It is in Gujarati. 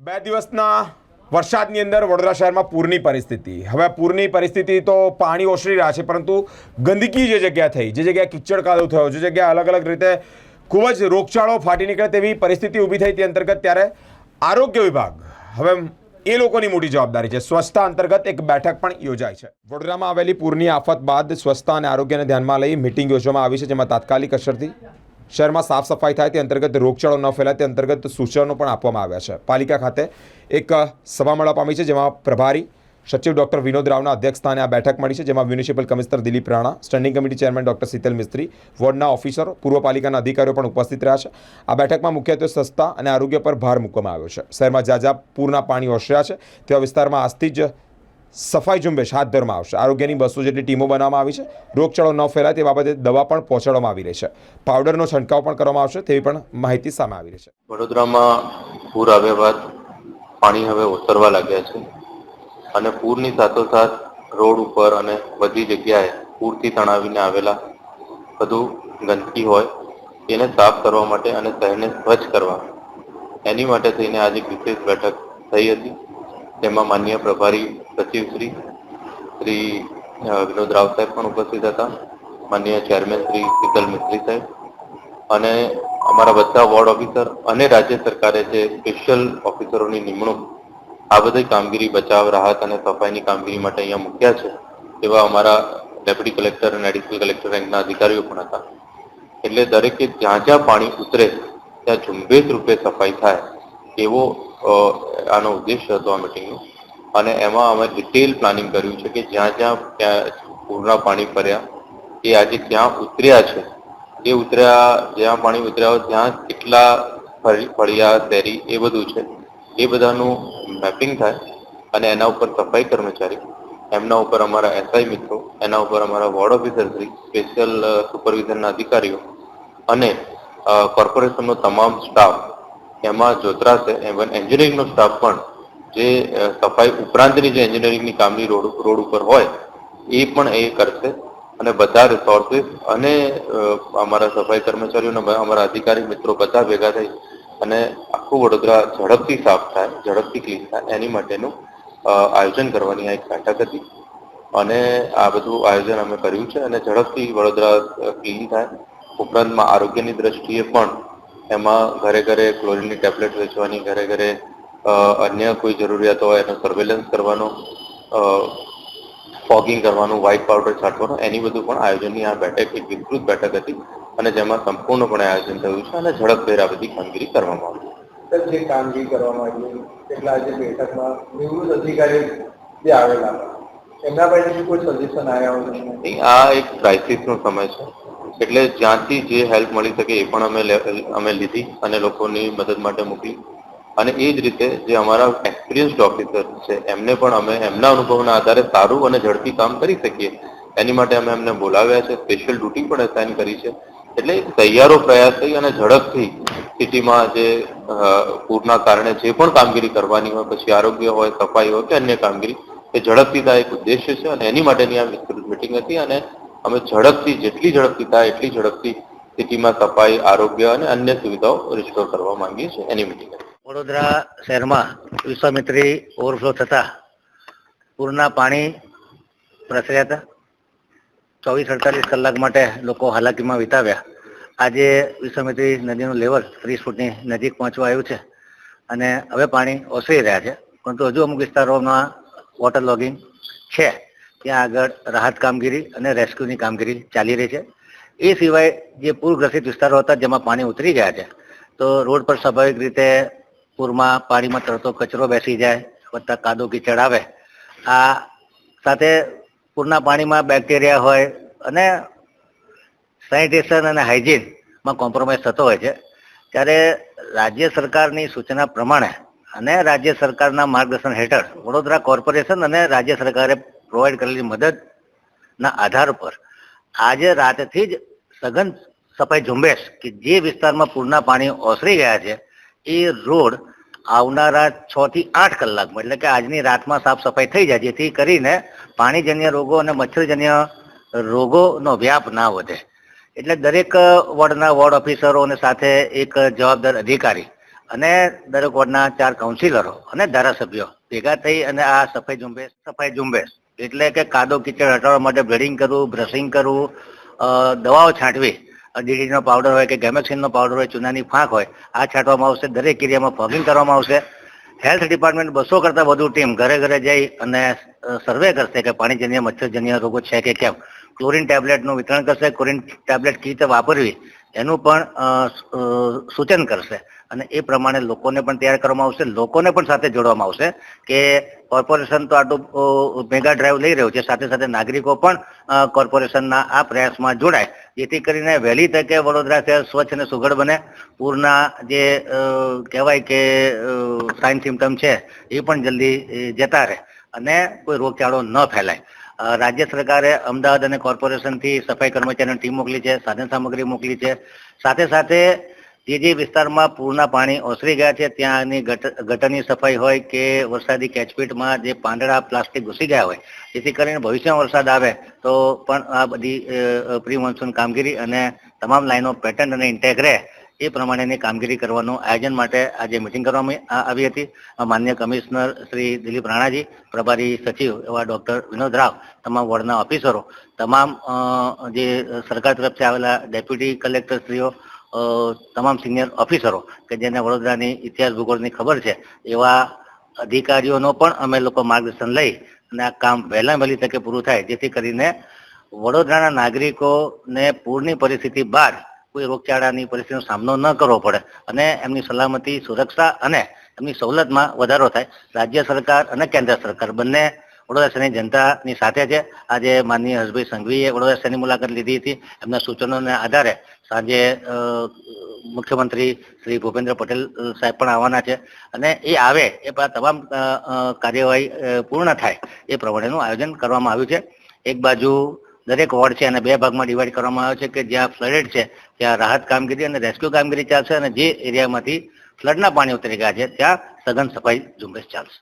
બે દિવસના વરસાદની અંદર વડોદરા શહેરમાં પૂરની પરિસ્થિતિ. હવે પૂરની પરિસ્થિતિ તો પાણી ઓસરી રહ્યા છે, પરંતુ ગંદકી જે જગ્યા થઈ, જે જગ્યાએ કિચડ કાદવ થયો, જે જગ્યાએ અલગ અલગ રીતે ખૂબ જ રોગચાળો ફાટી નીકળે તેવી પરિસ્થિતિ ઊભી થઈ તે અંતર્ગત ત્યારે આરોગ્ય વિભાગ હવે એ લોકોની મોટી જવાબદારી છે. સ્વચ્છતા અંતર્ગત એક બેઠક પણ યોજાઈ છે. વડોદરામાં આવેલી પૂરની આફત બાદ સ્વચ્છતા અને આરોગ્યને ધ્યાનમાં લઈ મિટિંગ યોજવામાં આવી છે, જેમાં તાત્કાલિક અસરથી શહેરમાં સાફ સફાઈ થાય તે અંતર્ગત રોગચાળો ન ફેલાય તે અંતર્ગત સૂચનો પણ આપવામાં આવ્યા છે. પાલિકા ખાતે એક સભા મળવા પામી છે, જેમાં પ્રભારી સચિવ ડોક્ટર વિનોદ રાવના અધ્યક્ષસ્થાને આ બેઠક મળી છે, જેમાં municipal commissioner Dilip Rana, standing committee chairman doctor Sheetal Mistry, વોર્ડના ઓફિસરો, પૂર્વ પાલિકાના અધિકારીઓ પણ ઉપસ્થિત રહ્યા છે. આ બેઠકમાં મુખ્યત્વે સસ્તા અને આરોગ્ય પર ભાર મૂકવામાં આવ્યો છે. શહેરમાં જ્યાં જ્યાં પૂરના પાણી ઓસર્યા છે, તેવા વિસ્તારમાં આજથી જ સફાઈ ઝુંબેશ હાથ ધરવામાં આવશે. આરોગ્યની બસો જેટલી ટીમો બનાવવામાં આવી છે. રોગચાળો ન ફેલાય તે બાબતે દવા પણ પહોંચાડવામાં આવી રહી છે. પાવડરનો છંટકાવ પણ કરવામાં આવશે તેવી પણ માહિતી સામે આવી રહી છે. વડોદરામાં પૂર આવ્યા બાદ પાણી હવે ઓસરવા લાગ્યા છે અને પૂરની સાથોસાથ રોડ ઉપર અને બધી જગ્યાએ પૂરથી તણાવીને આવેલા બધું ગંદકી હોય એને સાફ કરવા માટે અને શહેરને સ્વચ્છ કરવા એની માટે થઈને આજે વિશેષ બેઠક થઈ હતી. તેમાં માન્ય પ્રભારી સચિવ શ્રી વિનોદ રાવ સાહેબ પણ ઉપસ્થિત હતા. માન્ય ચેરમેન શ્રી શીતલ મિસ્ત્રી સાહેબ. અને અમારા બધા વોર્ડ ઓફિસર અને રાજ્ય સરકારે જે સ્પેશિયલ ઓફિસરોની નિમણૂક, આ બધી કામગીરી બચાવ, રાહત અને સફાઈની કામગીરી માટે અહીંયા મૂક્યા છે, એવા અમારા ડેપ્યુટી કલેક્ટર અને એડિશનલ કલેક્ટર રેન્કના અધિકારીઓ પણ હતા. એટલે દરેકે જ્યાં જ્યાં પાણી ઉતરે, ત્યાં ઝુંબેશ રૂપે સફાઈ થાય, એવો આનો ઉદ્દેશ્ય હતો આ મિટિંગનો અને એમાં અમે ડિટેલ પ્લાનિંગ કર્યું છે કે જ્યાં જ્યાં ત્યાં પૂરના પાણી ભર્યા એ આજે ક્યાં ઉતર્યા છે. એ ઉતર્યા, જ્યાં પાણી ઉતર્યા હોય ત્યાં કેટલા ફળી- ફળિયા, શેરી એ બધું છે. એ બધાનું મેપિંગ થાય અને એના ઉપર સફાઈ કર્મચારી, એમના ઉપર અમારા એસઆઈ મિત્રો, એના ઉપર અમારા વોર્ડ ઓફિસર શ્રી સ્પેશિયલ સુપરવિઝનના અધિકારીઓ અને કોર્પોરેશનનો તમામ સ્ટાફ એમાં જોતરાશે એવન એન્જિનિયરિંગનો સ્ટાફ પણ જે સફાઈ ઉપરાંતની જે એન્જિનિયરિંગની કામની રોડ રોડ ઉપર હોય, એ પણ એ કરશે. અને બધા રિસોર્સિસ અને અમારા સફાઈ કર્મચારીઓને અમારા અધિકારી મિત્રો બધા ભેગા થઈ અને આખું વડોદરા ઝડપથી સાફ થાય, ઝડપથી ક્લીન થાય, એની માટેનું આયોજન કરવાની આ એક બેઠક હતી. અને આ બધું આયોજન અમે કર્યું છે અને ઝડપથી વડોદરા ક્લીન થાય. ઉપરાંતમાં આરોગ્યની દ્રષ્ટિએ પણ એમાં ઘરે ઘરે ક્લોરીનની ટેબ્લેટ વેચવાની ઘરે ઘરે અન્ય કોઈ જરૂરિયાતો હોય એનો સર્વેલન્સ કરવાનો ફોગિંગ કરવાનું વ્હાઇટ પાવડર છાંટવાનું એની બધું પણ આયોજનની આ બેઠક એક વિસ્તૃત બેઠક હતી અને જેમાં સંપૂર્ણપણે આયોજન થયું છે અને ઝડપભેર આ બધી કામગીરી કરવામાં આવી જે કામગીરી કરવામાં આવી એટલા આજે બેઠકમાં નિવૃત્ત અધિકારી જે આવેલા એમના પાસે કોઈ સજેશન આવ્યા હોય? નહીં, આ એક ક્રાઇસિસનો સમય છે. એટલે જ્યાંથી જે હેલ્પ મળી શકે એ પણ અમે અમે લીધી અને લોકોની મદદ માટે મોકલી અને એ જ રીતે જે અમારા એક્સપિરિયન્સ્ડ ઓફિસર છે, એમને પણ અમે એમના અનુભવના આધારે સારું અને ઝડપી કામ કરી શકીએ. એની માટે અમે એમને બોલાવ્યા છે સ્પેશિયલ ડ્યુટી પણ અસાઇન કરી છે. એટલે તૈયારો પ્રયાસ થઈ અને ઝડપથી સિટીમાં જે પૂરના કારણે જે પણ કામગીરી કરવાની હોય, પછી આરોગ્ય હોય, સફાઈ હોય કે અન્ય કામગીરી, એ ઝડપથી થાય, એક ઉદ્દેશ્ય છે અને એની માટેની આ વિસ્તૃત મિટિંગ હતી અને અમે ઝડપથી, જેટલી ઝડપથી થાય, એટલી ઝડપથી સિટીમાં સફાઈ, આરોગ્ય અને અન્ય સુવિધાઓ રિસ્ટોર કરવા માંગીએ છીએ. એની મિટિંગ વડોદરા શહેરમાં વિશ્વામિત્રી ઓવરફ્લો થતા પૂરના પાણી પ્રસર્યા હતા. ચોવીસ અડતાલીસ કલાક માટે લોકો હાલાકીમાં વિતાવ્યા. આજે વિશ્વામિત્રી નદીનું લેવલ ત્રીસ ફૂટની નજીક પહોંચવા આવ્યું છે અને હવે પાણી ઓસરી રહ્યા છે. પરંતુ હજુ અમુક વિસ્તારોમાં વોટર લોગિંગ છે. ત્યાં આગળ રાહત કામગીરી અને રેસ્ક્યુની કામગીરી ચાલી રહી છે. એ સિવાય જે પૂરગ્રસ્ત વિસ્તારો હતા જેમાં પાણી ઉતરી ગયા છે, તો રોડ પર સ્વાભાવિક રીતે પૂરમાં પાણીમાં તરતો કચરો બેસી જાય, વત્તા કાદો કીચડ આવે. આ સાથે પૂરના પાણીમાં બેક્ટેરિયા હોય અને સેનિટેશન અને હાઇજીનમાં કોમ્પ્રોમાઇઝ થતો હોય છે. ત્યારે રાજ્ય સરકારની સૂચના પ્રમાણે અને રાજ્ય સરકારના માર્ગદર્શન હેઠળ વડોદરા કોર્પોરેશન અને રાજ્ય સરકારે પ્રોવાઈડ કરેલી મદદના આધાર પર આજે રાતથી જ સઘન સફાઈ ઝુંબેશ કે જે વિસ્તારમાં પૂરના પાણી ઓસરી ગયા છે, એ રોડ આવનારા છ થી આઠ કલાકમાં, એટલે કે આજની રાતમાં સાફ સફાઈ થઈ જાય, જેથી કરીને પાણીજન્ય રોગો અને મચ્છરજન્ય રોગોનો વ્યાપ ના વધે. એટલે દરેક વોર્ડના વોર્ડ ઓફિસરો અને સાથે એક જવાબદાર અધિકારી અને દરેક વોર્ડના ચાર કાઉન્સિલરો અને ધારાસભ્યો ભેગા થઈ અને આ સફાઈ ઝુંબેશ સફાઈ ઝુંબેશ એટલે કે કાદો કીચડ હટાવવા માટે બ્લેડિંગ કરવું બ્રશિંગ કરવું દવાઓ છાંટવી. ડીડીનો પાવડર હોય કે ગેમેક્સિનનો પાવડર હોય, ચૂનાની ફાંક હોય, આ છાંટવામાં આવશે, દરેક એરિયામાં ફોગિંગ કરવામાં આવશે. હેલ્થ ડિપાર્ટમેન્ટ બસો કરતાં વધુ ટીમ ઘરે ઘરે જઈ અને સર્વે કરશે કે પાણીજન્ય, મચ્છરજન્ય રોગો છે કે કેમ. ક્લોરિન ટેબ્લેટનું વિતરણ કરશે, ક્લોરિન ટેબ્લેટ કેવી રીતે વાપરવી એનું પણ સૂચન કરશે. અને એ પ્રમાણે લોકોને પણ તૈયાર કરવામાં આવશે. લોકોને પણ સાથે જોડવામાં આવશે કે કોર્પોરેશન તો આટલું મેગા ડ્રાઈવ લઈ રહ્યું છે. સાથે સાથે નાગરિકો પણ કોર્પોરેશનના આ પ્રયાસમાં જોડાય. જેથી કરીને વહેલી તકે વડોદરા શહેર સ્વચ્છ અને સુઘડ બને. પૂરના જે કહેવાય કે સાઇન સિમ્ટમ છે, એ પણ જલ્દી જતા રહે. અને કોઈ રોગચાળો ન ફેલાય. રાજ્ય સરકારે અમદાવાદ અને કોર્પોરેશનથી સફાઈ કર્મચારીની ટીમ મોકલી છે, સાધન સામગ્રી મોકલી છે. સાથે સાથે જે જે વિસ્તારમાં પૂરના પાણી ઓસરી ગયા છે, ત્યાંની ગટરની સફાઈ હોય કે વરસાદી કેચપીટમાં જે પાંદડા, પ્લાસ્ટિક ઘૂસી ગયા હોય, જેથી કરીને ભવિષ્યમાં વરસાદ આવે, તો પણ આ બધી પ્રી મોન્સૂન કામગીરી અને તમામ લાઈનો પેટર્ન અને ઇન્ટેક રહે. એ પ્રમાણેની કામગીરી કરવાનું આયોજન માટે આજે મિટિંગ કરવામાં આવી હતી. માન્ય કમિશનર શ્રી દિલીપ રાણાજી, પ્રભારી સચિવ એવા ડોક્ટર વિનોદ રાવ, તમામ વોર્ડના ઓફિસરો, તમામ જે સરકાર તરફથી આવેલા ડેપ્યુટી કલેક્ટરશ્રીઓ તમામ સિનિયર ઓફિસરો, કે જેને વડોદરાની ઇતિહાસ ભૂગોળની ખબર છે, એવા અધિકારીઓનો પણ અમે લોકો માર્ગદર્શન લઈ અને આ કામ વહેલા વહેલી તકે પૂરું થાય, જેથી કરીને વડોદરાના નાગરિકોને પૂરની પરિસ્થિતિ બાદ કોઈ રોગચાળાની પરિસ્થિતિનો સામનો ન કરવો પડે અને એમની સલામતી, સુરક્ષા અને એમની સવલતમાં વધારો થાય. રાજ્ય સરકાર અને કેન્દ્ર સરકાર બંને વડોદરા શહેરની જનતાની સાથે છે. આજે માનનીય હર્ષભાઈ સંઘવીએ વડોદરા શહેરની મુલાકાત લીધી હતી. એમના સૂચનોના આધારે સાંજે મુખ્યમંત્રી શ્રી ભૂપેન્દ્ર પટેલ સાહેબ પણ આવવાના છે અને એ આવે, એ તમામ કાર્યવાહી પૂર્ણ થાય એ પ્રમાણેનું આયોજન કરવામાં આવ્યું છે. એક બાજુ દરેક વોર્ડ છે અને બે ભાગમાં ડિવાઈડ કરવામાં આવ્યો છે કે જ્યાં ફ્લડેડ છે, ત્યાં રાહત કામગીરી અને રેસ્ક્યુ કામગીરી ચાલશે અને જે એરિયામાંથી ફ્લડના પાણી ઉતરી ગયા છે, ત્યાં સઘન સફાઈ ઝુંબેશ ચાલશે.